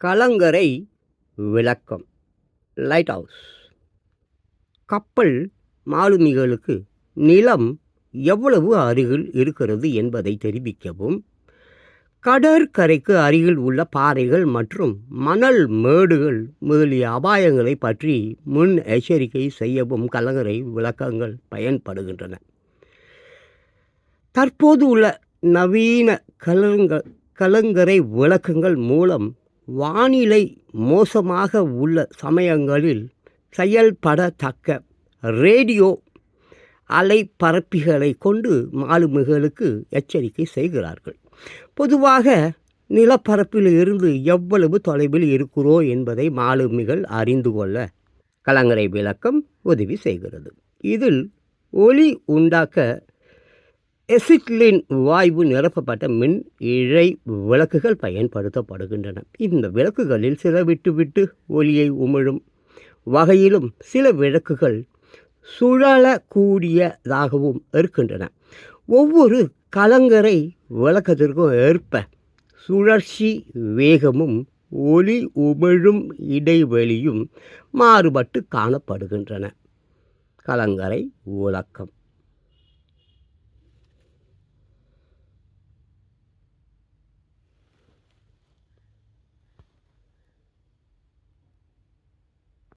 கலங்கரை விளக்கம். Light house கப்பல் மாலுமிகளுக்கு நிலம் எவ்வளவு அருகில் இருக்கிறது என்பதை தெரிவிக்கவும் கடற்கரைக்கு அருகில் உள்ள பாறைகள் மற்றும் மணல் மேடுகள் முதலிய அபாயங்களை பற்றி முன் எச்சரிக்கை செய்யவும் கலங்கரை விளக்கங்கள் பயன்படுகின்றன. தற்போது உள்ள நவீன கலங்க கலங்கரை விளக்கங்கள் மூலம் வானிலை மோசமாக உள்ள சமயங்களில் செயல்படத்தக்க ரேடியோ அலைப்பரப்பிகளை கொண்டு மாலுமிகளுக்கு எச்சரிக்கை செய்கிறார்கள். பொதுவாக நிலப்பரப்பில் இருந்து எவ்வளவு தொலைவில் இருக்கிறோம் என்பதை மாலுமிகள் அறிந்து கொள்ள கலங்கரை விளக்கம் உதவி செய்கிறது. இதில் ஒளி உண்டாக்க எசிட்லின் வாய்வு நிரப்பப்பட்ட மின் இழை விளக்குகள் பயன்படுத்தப்படுகின்றன. இந்த விளக்குகளில் சில விட்டுவிட்டு ஒலியை உமிழும் வகையிலும் சில விளக்குகள் சுழலக்கூடியதாகவும் இருக்கின்றன. ஒவ்வொரு கலங்கரை விளக்கத்திற்கும் ஏற்ப சுழற்சி வேகமும் ஒளி உமிழும் இடைவெளியும் மாறுபட்டு காணப்படுகின்றன. கலங்கரை விளக்கம்.